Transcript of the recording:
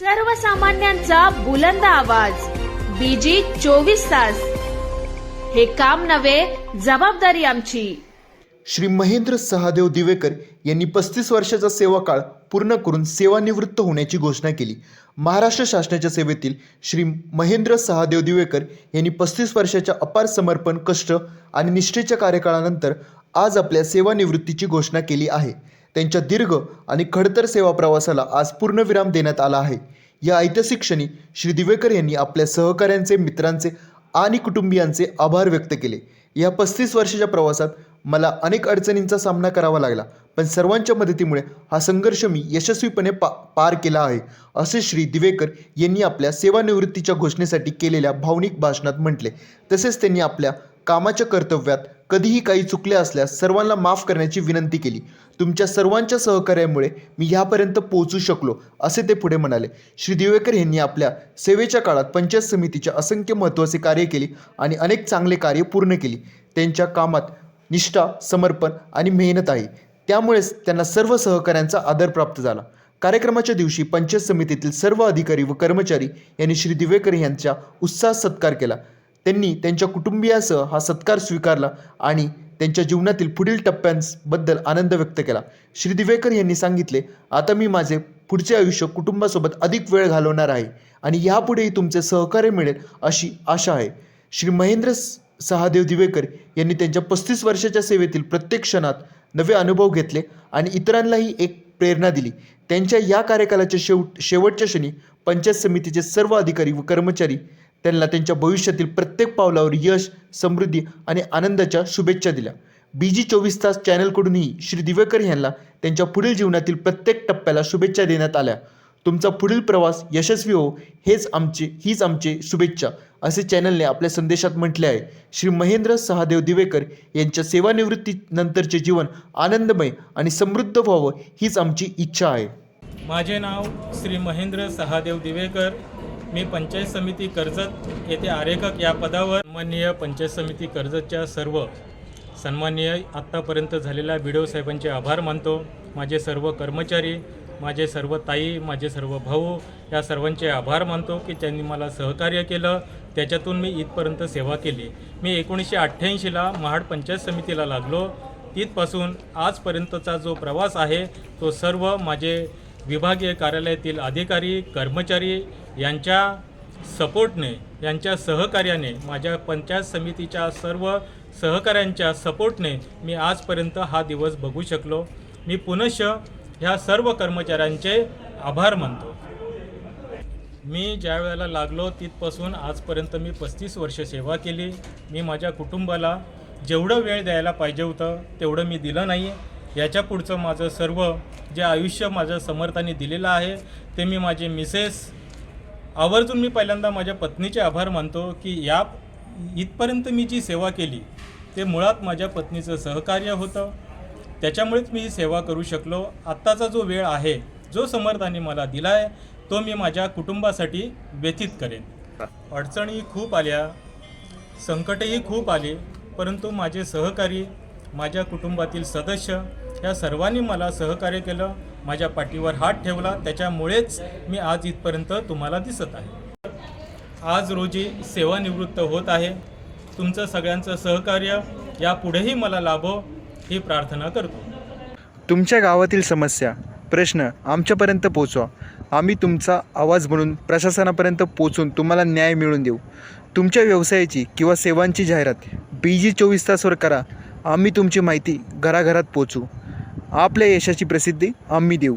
सर्वसामान्यांचा बुलंद आवाज. बीजी चोवीस तास. हे काम नव्हे जबाबदारी आमची. श्री महेंद्र सहादेव दिवेकर यांनी पस्तीस वर्षाचा सेवा काळ पूर्ण करून सेवानिवृत्त होण्याची घोषणा केली. महाराष्ट्र शासनाच्या सेवेतील श्री महेंद्र सहादेव दिवेकर यांनी पस्तीस वर्षाच्या अपार समर्पण कष्ट आणि निष्ठेच्या कार्यकाळानंतर आज आपल्या सेवानिवृत्तीची घोषणा केली आहे. त्यांच्या दीर्घ आणि खडतर सेवा प्रवासाला आज पूर्णविराम देण्यात आला आहे. या ऐतिहासिक क्षणी श्री दिवेकर यांनी आपल्या सहकाऱ्यांचे मित्रांचे आणि कुटुंबियांचे आभार व्यक्त केले. या पस्तीस वर्षाच्या प्रवासात मला अनेक अडचणींचा सामना करावा लागला पण सर्वांच्या मदतीमुळे हा संघर्ष मी यशस्वीपणे पा पार केला आहे असे श्री दिवेकर यांनी आपल्या सेवानिवृत्तीच्या घोषणेसाठी केलेल्या भावनिक भाषणात म्हटले. तसेच त्यांनी आपल्या कामाच्या कर्तव्यात कधीही काही चुकले असल्यास सर्वांना माफ करण्याची विनंती केली. तुमच्या सर्वांच्या सहकार्यामुळे मी ह्यापर्यंत पोहोचू शकलो असे ते पुढे म्हणाले. श्री दिवेकर यांनी आपल्या सेवेच्या काळात पंचायत समितीच्या असंख्य महत्त्वाचे कार्य केली आणि अनेक चांगले कार्य पूर्ण केली. त्यांच्या कामात निष्ठा समर्पण आणि मेहनत आहे. त्यामुळेच त्यांना सर्व सहकाऱ्यांचा आदर प्राप्त झाला. कार्यक्रमाच्या दिवशी पंचायत समितीतील सर्व अधिकारी व कर्मचारी यांनी श्री दिवेकर यांच्या उत्साहात सत्कार केला. त्यांनी त्यांच्या कुटुंबियासह हा सत्कार स्वीकारला आणि त्यांच्या जीवनातील पुढील टप्प्यांबद्दल आनंद व्यक्त केला. श्री दिवेकर यांनी सांगितले आता मी माझे पुढचे आयुष्य कुटुंबासोबत अधिक वेळ घालवणार आहे आणि यापुढेही तुमचे सहकार्य मिळेल अशी आशा आहे. श्री महेंद्र सहादेव दिवेकर यांनी त्यांच्या पस्तीस वर्षाच्या सेवेतील प्रत्येक क्षणात नवे अनुभव घेतले आणि इतरांनाही एक प्रेरणा दिली. त्यांच्या या कार्यकालाच्या शेवट शेवटच्या क्षणी पंचायत समितीचे सर्व अधिकारी व कर्मचारी त्यांना त्यांच्या भविष्यातील प्रत्येक पावलावर यश समृद्धी आणि आनंदाच्या शुभेच्छा दिल्या. बी जी चोवीस तास चॅनलकडूनही श्री दिवेकर यांना त्यांच्या पुढील जीवनातील प्रत्येक टप्प्याला शुभेच्छा देण्यात आल्या. तुमचा पुढील प्रवास यशस्वी हो हेच आमचे हीच आमचे शुभेच्छा असे चॅनलने आपल्या संदेशात म्हटले आहे. श्री महेंद्र सहादेव दिवेकर यांच्या सेवानिवृत्तीनंतरचे जीवन आनंदमय आणि समृद्ध व्हावं हीच आमची इच्छा आहे. माझे नाव श्री महेंद्र सहादेव दिवेकर. मी पंचायत समिती कर्जत येथे आरेखक या पदावर सन्माननीय पंचायत समिती कर्जतच्या सर्व सन्माननीय आत्तापर्यंत झालेल्या बिडो साहेबांचे आभार मानतो. माझे सर्व कर्मचारी माझे सर्व ताई माझे सर्व भाऊ या सर्वांचे आभार मानतो की त्यांनी मला सहकार्य केलं. त्याच्यातून मी इथपर्यंत सेवा केली. मी एकोणीसशे अठ्ठ्याऐंशीला महाड पंचायत समितीला लागलो. तिथपासून आजपर्यंतचा जो प्रवास आहे तो सर्व माझे विभागीय कार्यालयातील अधिकारी कर्मचारी यांच्या सपोर्टने यांच्या सहकार्याने माझ्या पंचायत समितीच्या सर्व सहकाऱ्यांच्या सपोर्टने मी आजपर्यंत हा दिवस बघू शकलो. मी पुनश ह्या सर्व कर्मचाऱ्यांचे आभार मानतो. मी ज्या वेळेला लागलो तिथपासून आजपर्यंत मी पस्तीस वर्ष सेवा केली. मी माझ्या कुटुंबाला जेवढं वेळ द्यायला पाहिजे होतं तेवढं मी दिलं नाही. याच्या पुढचं माझं सर्व जे आयुष्य माझं समर्थाने दिलेलं आहे ते मी माझे मिसेस आवर्जून मी पहिल्यांदा माझ्या पत्नीचे आभार मानतो की या इथपर्यंत मी जी सेवा केली ते मुळात माझ्या पत्नीचं सहकार्य होतं. त्याच्यामुळेच मी ही सेवा करू शकलो. आत्ताचा जो वेळ आहे जो समर्थाने मला दिला आहे तो मी माझ्या कुटुंबासाठी व्यतीत करेन. अडचणी खूप आल्या संकटही खूप आले परंतु माझे सहकारी माझ्या कुटुंबातील सदस्य या सर्वांनी मला सहकार्य केलं माझ्या पाठीवर हात ठेवला. त्याच्यामुळेच मी आज इथपर्यंत तुम्हाला दिसत आहे. आज रोजी सेवानिवृत्त होत आहे. तुमचं सगळ्यांचं सहकार्य यापुढेही मला लाभो ही प्रार्थना करतो. तुमच्या गावातील समस्या प्रश्न आमच्यापर्यंत पोचवा. आम्ही तुमचा आवाज म्हणून प्रशासनापर्यंत पोचून तुम्हाला न्याय मिळवून देऊ. तुमच्या व्यवसायाची किंवा सेवांची जाहिरात बी जी चोवीस तासवर करा. आम्ही तुमची माहिती घराघरात पोचू. आपल्या यशाची प्रसिद्धी आम्ही देऊ.